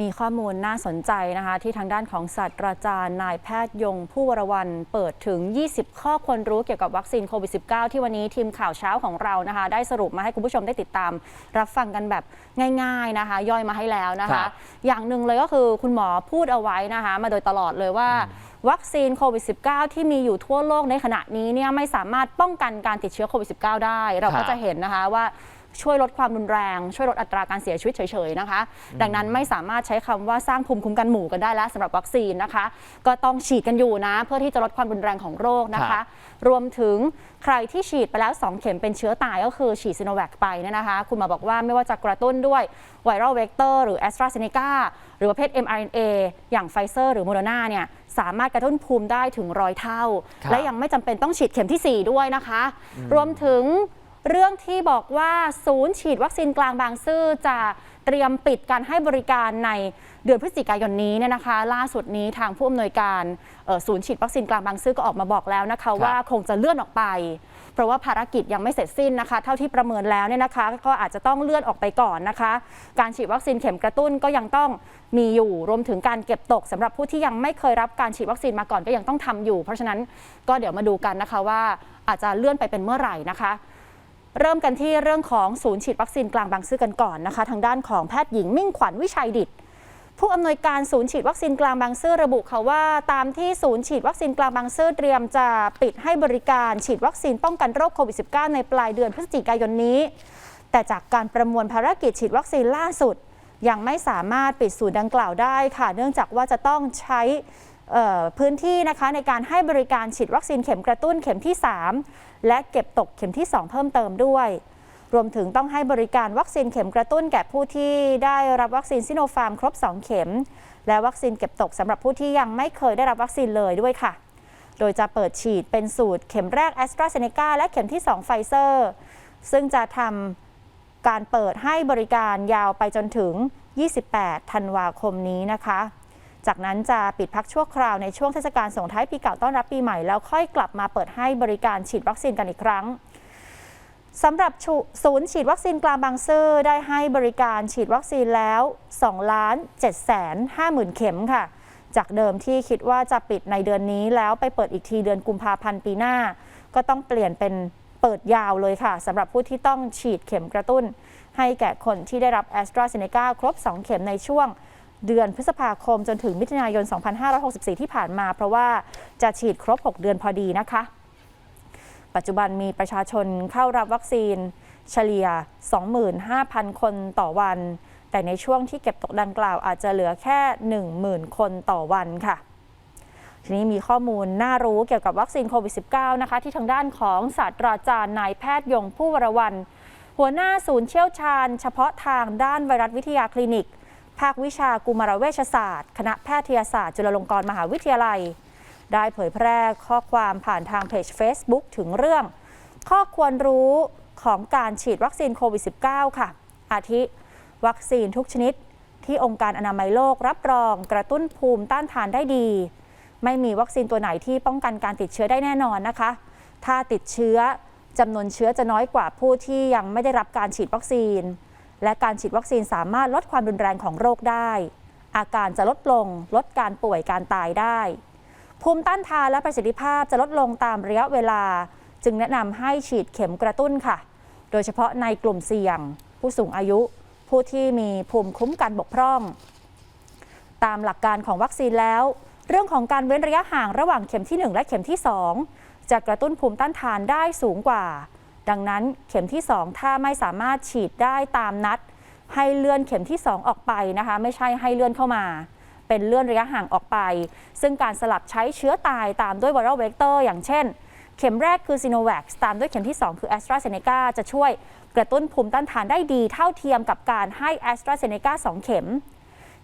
มีข้อมูลน่าสนใจนะคะที่ทางด้านของศาสตราจารย์นายแพทย์ยงผู้วรวันเปิดถึง 20 ข้อควรรู้เกี่ยวกับวัคซีนโควิด -19 ที่วันนี้ทีมข่าวเช้าของเรานะคะได้สรุปมาให้คุณผู้ชมได้ติดตาม รับฟังกันแบบง่ายๆนะคะ ย่อยมาให้แล้วนะครัคะบอย่างหนึ่งเลยก็คือคุณหมอพูดเอาไว้นะคะมาโดยตลอดเลยว่าวัคซีนโควิด -19 ที่มีอยู่ทั่วโลกในขณะนี้เนี่ยไม่สามารถป้องกันการติดเชื้อโควิด -19 ได้ เราก็ครับจะเห็นนะคะว่า ช่วยลดความรุนแรง ช่วยลดอัตราการเสียชีวิตเฉยๆนะคะ ดังนั้นไม่สามารถใช้คำว่าสร้างภูมิคุ้มกันหมู่กันได้แล้วสำหรับวัคซีนนะคะ ก็ต้องฉีดกันอยู่นะ เพื่อที่จะลดความรุนแรงของโรคนะครัคะบรวมถึงใครที่ฉีดไปแล้ว 2 เข็มเป็นเชื้อตายก็คือฉีดซีโนแวคไปเนี่ยนะคะ คุณหมอบอกว่าไม่ว่าจะกระตุ้นด้วยไวรัลเวกเตอร์หรือแอสตราเซเนกาหรือประเภท mRNA อย่างไฟเซอร์หรือโมเดอร์นาเนี่ยสามารถกระตุ้นภูมิได้ถึงร้อยเท่าครับและยังไม่จำเป็นต้องฉีดเข็มทีสี่4 ด้วยนะคะ รวมถึง เรื่องที่บอกว่าศูนย์ฉีดวัคซีนกลางบางซื่อจะเตรียมปิดการให้บริการในเดือนพฤศจิกายนนี้เนี่ยนะคะ ล่าสุดนี้ทางผู้อำนวยการเอ่อศูนย์ฉีดวัคซีนกลางบางซื่อก็ออกมาบอกแล้วนะคะ ว่าคงจะเลื่อนออกไป เพราะว่าภารกิจยังไม่เสร็จสิ้นนะคะ เท่าที่ประเมินแล้วเนี่ยนะคะ ก็อาจจะต้องเลื่อนออกไปก่อนนะคะ การฉีดวัคซีนเข็มกระตุ้นก็ยังต้องมีอยู่รวมถึงการเก็บตกสำหรับผู้ที่ยังไม่เคยรับการฉีดวัคซีนมาก่อนก็ยังต้องทำอยู่ เพราะฉะนั้นก็เดี๋ยวมาดูกันนะคะว่าอาจจะเลื่อนไปเป็นเมื่อไหร่นะคะ เริ่มกันที่เรื่องของศูนย์ฉีดวัคซีนกลางบางซื่อกันก่อนนะคะ ทางด้านของแพทย์หญิงมิ่งขวัญวิชัยดิตผู้อำนวยการศูนย์ฉีดวัคซีนกลางบางซื่อระบุค่ะว่า ตามที่ศูนย์ฉีดวัคซีนกลางบางซื่อเตรียมจะปิดให้บริการฉีดวัคซีนป้องกันโรคโควิด -19 ในปลายเดือนพฤศจิกายนนี้ แต่จากการประมวลภารกิจฉีดวัคซีนล่าสุด ยังไม่สามารถปิดศูนย์ดังกล่าวได้ค่ะ เนื่องจากว่าจะต้องใช้พื้นที่นะคะในการให้บริการฉีดวัคซีนเข็มกระตุ้นเข็มที่ 3 และเก็บตกเข็มที่ 2 เพิ่มเติมด้วย รวมถึงต้องให้บริการวัคซีนเข็มกระตุ้นแก่ผู้ที่ได้รับวัคซีนซิโนฟาร์มครบ 2 เข็ม และวัคซีนเก็บตกสำหรับผู้ที่ยังไม่เคยได้รับวัคซีนเลยด้วยค่ะ โดยจะเปิดฉีดเป็นสูตรเข็มแรกแอสตราเซเนกาและเข็มที่2ไฟเซอร์ซึ่งจะทำการเปิดให้บริการยาวไปจนถึง 28 ธันวาคมนี้นะคะ จากนั้นจะปิดพักชั่วคราวในช่วงเทศกาลส่งท้ายปีเก่าต้อนรับปีใหม่แล้วค่อยกลับมาเปิดให้บริการฉีดวัคซีนกันอีกครั้งสำหรับศูนย์ฉีดวัคซีนกลางบางซื่อได้ให้บริการฉีดวัคซีนแล้ว2ล้าน7แสน5หมื่นเข็มค่ะ จากเดิมที่คิดว่าจะปิดในเดือนนี้แล้วไปเปิดอีกทีเดือนกุมภาพันธ์ปีหน้า ก็ต้องเปลี่ยนเป็นเปิดยาวเลยค่ะสำหรับผู้ที่ต้องฉีดเข็มกระตุ้น ให้แก่คนที่ได้รับแอสตราเซเนกาครบ 2 เข็มในช่วง เดือนพฤษภาคมจนถึงมิถุนายน 2564 ที่ผ่านมา เพราะว่าจะฉีดครบ 6 เดือนพอดีนะคะ ปัจจุบันมีประชาชนเข้ารับวัคซีนเฉลี่ย 25,000 คนต่อวัน แต่ในช่วงที่เก็บตกดังกล่าวอาจจะเหลือแค่ 10,000 คนต่อวันค่ะทีนี้มีข้อมูลน่ารู้เกี่ยวกับวัคซีนโควิด -19 นะคะ ที่ทางด้านของศาสตราจารย์นายแพทย์ยงผู้วรวัน หัวหน้าศูนย์เชี่ยวชาญ เฉพาะทางด้านไวรัสวิทยาคลินิก ภาควิชากุมารเวชศาสตร์ คณะแพทยศาสตร์ จุฬาลงกรณ์มหาวิทยาลัย ได้เผยแพร่ข้อความผ่านทางเพจ Facebook ถึงเรื่อง ข้อควรรู้ของการฉีดวัคซีนโควิด -19 ค่ะ อาทิ วัคซีนทุกชนิด ที่องค์การอนามัยโลกรับรองกระตุ้นภูมิต้านทานได้ดี ไม่มีวัคซีนตัวไหนที่ป้องกันการติดเชื้อได้แน่นอนนะคะ ถ้าติดเชื้อจำนวนเชื้อจะน้อยกว่าผู้ที่ยังไม่ได้รับการฉีดวัคซีน และการฉีดวัคซีนสามารถลดความรุนแรงของโรคได้ อาการจะลดลง ลดการป่วยการตายได้ ภูมิต้านทานและประสิทธิภาพจะลดลงตามระยะเวลา จึงแนะนำให้ฉีดเข็มกระตุ้นค่ะ โดยเฉพาะในกลุ่มเสี่ยง ผู้สูงอายุ ผู้ที่มีภูมิคุ้มกันบกพร่อง ตามหลักการของวัคซีนแล้ว เรื่องของการเว้นระยะห่างระหว่างเข็มที่ 1 และเข็มที่ 2 จะกระตุ้นภูมิต้านทานได้สูงกว่า ดังนั้นเข็มที่ 2 ถ้าไม่สามารถฉีดได้ตามนัด ให้เลื่อนเข็มที่ 2 ออกไปนะคะ ไม่ใช่ให้เลื่อนเข้ามา เป็นเลื่อนระยะห่างออกไป ซึ่งการสลับใช้เชื้อตายตามด้วยไวรัลเวกเตอร์อย่างเช่น เข็มแรกคือซีโนแวคตามด้วยเข็มที่ 2 คือแอสตราเซเนกาจะช่วยกระตุ้นภูมิต้านทานได้ดีเท่าเทียมกับการให้แอสตราเซเนกา2เข็ม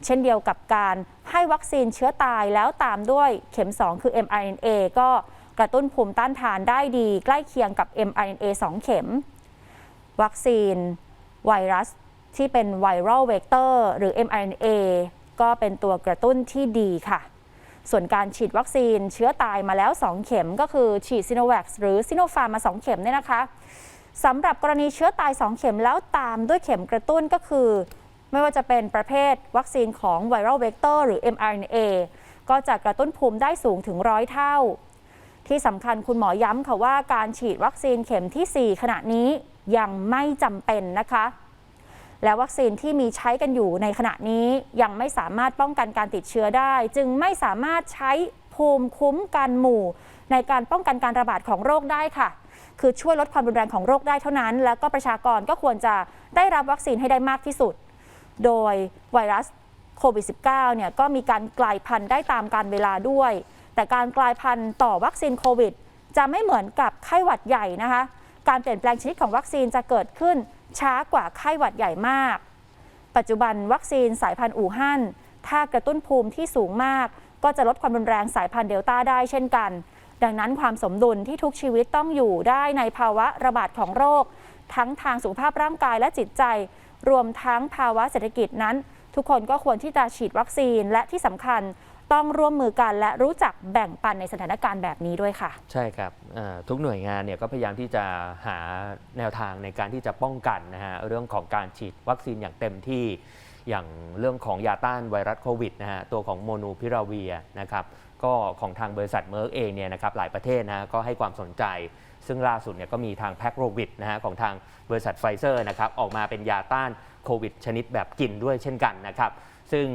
เช่นเดียวกับการให้วัคซีนเชื้อตายแล้วตามด้วยเข็ม 2 คือ mRNA ก็ กระตุ้นภูมิต้านทานได้ดีใกล้เคียงกับ mRNA 2 เข็ม วัคซีน ไวรัสที่เป็นไวรัลเวกเตอร์หรือ mRNA ก็เป็นตัวกระตุ้นที่ดีค่ะ ส่วนการฉีดวัคซีนเชื้อตายมาแล้ว 2 เข็ม ก็คือฉีดซิโนแวคหรือซิโนฟาร์มา 2 เข็มเนี่ยนะคะสำหรับกรณีเชื้อตาย 2 เข็มแล้วตามด้วยเข็มกระตุ้นก็คือ ไม่ว่าจะเป็นประเภทวัคซีนของไวรัลเวกเตอร์หรือ mRNA ก็จะกระตุ้นภูมิได้สูงถึงร้อยเท่า ที่สำคัญคุณหมอย้ำค่ะว่าการฉีดวัคซีนเข็มที่ 4 ขณะนี้ยังไม่จำเป็นนะคะ และวัคซีนที่มีใช้กันอยู่ในขณะนี้ยังไม่สามารถป้องกันการติดเชื้อได้ จึงไม่สามารถใช้ภูมิคุ้มกันหมู่ ในการป้องกันการระบาดของโรคได้ค่ะ คือช่วยลดความรุนแรงของโรคได้เท่านั้น แล้วก็ประชากรก็ควรจะได้รับวัคซีนให้ได้มากที่สุด โดยไวรัสโควิด -19 เนี่ยก็มีการกลายพันธุ์ได้ตามการเวลาด้วย แต่การกลายพันธุ์ต่อวัคซีนโควิด จะไม่เหมือนกับไข้หวัดใหญ่นะคะ การเปลี่ยนแปลงชนิดของวัคซีนจะเกิดขึ้นช้ากว่าไข้หวัดใหญ่มาก ปัจจุบันวัคซีนสายพันธุ์อู่ฮั่นถ้ากระตุ้นภูมิที่สูงมาก ก็จะลดความรุนแรงสายพันธุ์เดลต้าได้เช่นกัน ดังนั้นความสมดุลที่ทุกชีวิตต้องอยู่ได้ในภาวะระบาดของโรค ทั้งทางสุขภาพร่างกายและจิตใจ รวมทั้งภาวะเศรษฐกิจนั้น ทุกคนก็ควรที่จะฉีดวัคซีนและที่สำคัญ ต้องร่วมมือกันและรู้จักแบ่งปันในสถานการณ์แบบนี้ด้วยค่ะ ใช่ครับทุกหน่วยงานเนี่ยก็พยายามที่จะหาแนวทางในการที่จะป้องกันนะฮะเรื่องของการฉีดวัคซีนอย่างเต็มที่อย่างเรื่องของยาต้านไวรัสโควิดนะฮะตัวของโมนูพิราเวียนะครับก็ของทางบริษัทเมอร์กเองเนี่ยนะครับหลายประเทศนะฮะก็ให้ความสนใจ ซึ่งล่าสุดเนี่ยก็มีทางแพ็กโรวิดนะฮะของทางบริษัทไฟเซอร์นะครับออกมาเป็นยาต้านโควิด ชนิดแบบกินด้วยเช่นกันนะครับ ซึ่ง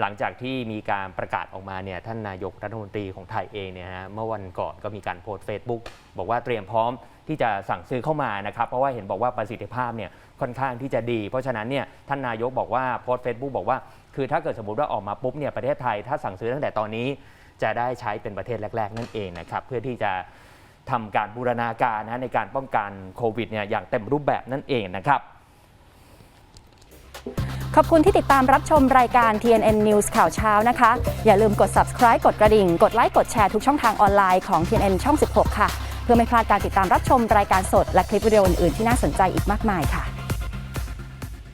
หลังจากที่มีการประกาศออกมาเนี่ยท่านนายกรัฐมนตรีของไทยเองเนี่ยฮะเมื่อวันก่อนก็มีการโพสต์ Facebook บอกว่าเตรียมพร้อมที่จะสั่งซื้อเข้ามานะครับ เพราะว่าเห็นบอกว่าประสิทธิภาพเนี่ยค่อนข้างที่จะดี เพราะฉะนั้นเนี่ยท่านนายกบอกว่าโพสต์ Facebook บอกว่าคือถ้าเกิดสมมติว่าออกมาปุ๊บเนี่ยประเทศไทยถ้าสั่งซื้อตั้งแต่ตอนนี้ จะได้ใช้เป็นประเทศแรก ๆ นั่นเองนะครับเพื่อที่จะทำการบูรณาการนะในการป้องกันโควิดเนี่ยอย่างเต็มรูปแบบนั่นเองนะครับ ขอบคุณที่ติดตามรับชมรายการ TNN News ข่าวเช้านะคะ อย่าลืมกด subscribe กดกระดิ่ง กดไลค์กดแชร์ทุกช่องทางออนไลน์ของ TNN ช่อง 16 ค่ะ เพื่อไม่พลาดการติดตามรับชมรายการสดและคลิปวิดีโออื่นๆที่น่าสนใจอีกมากมายค่ะ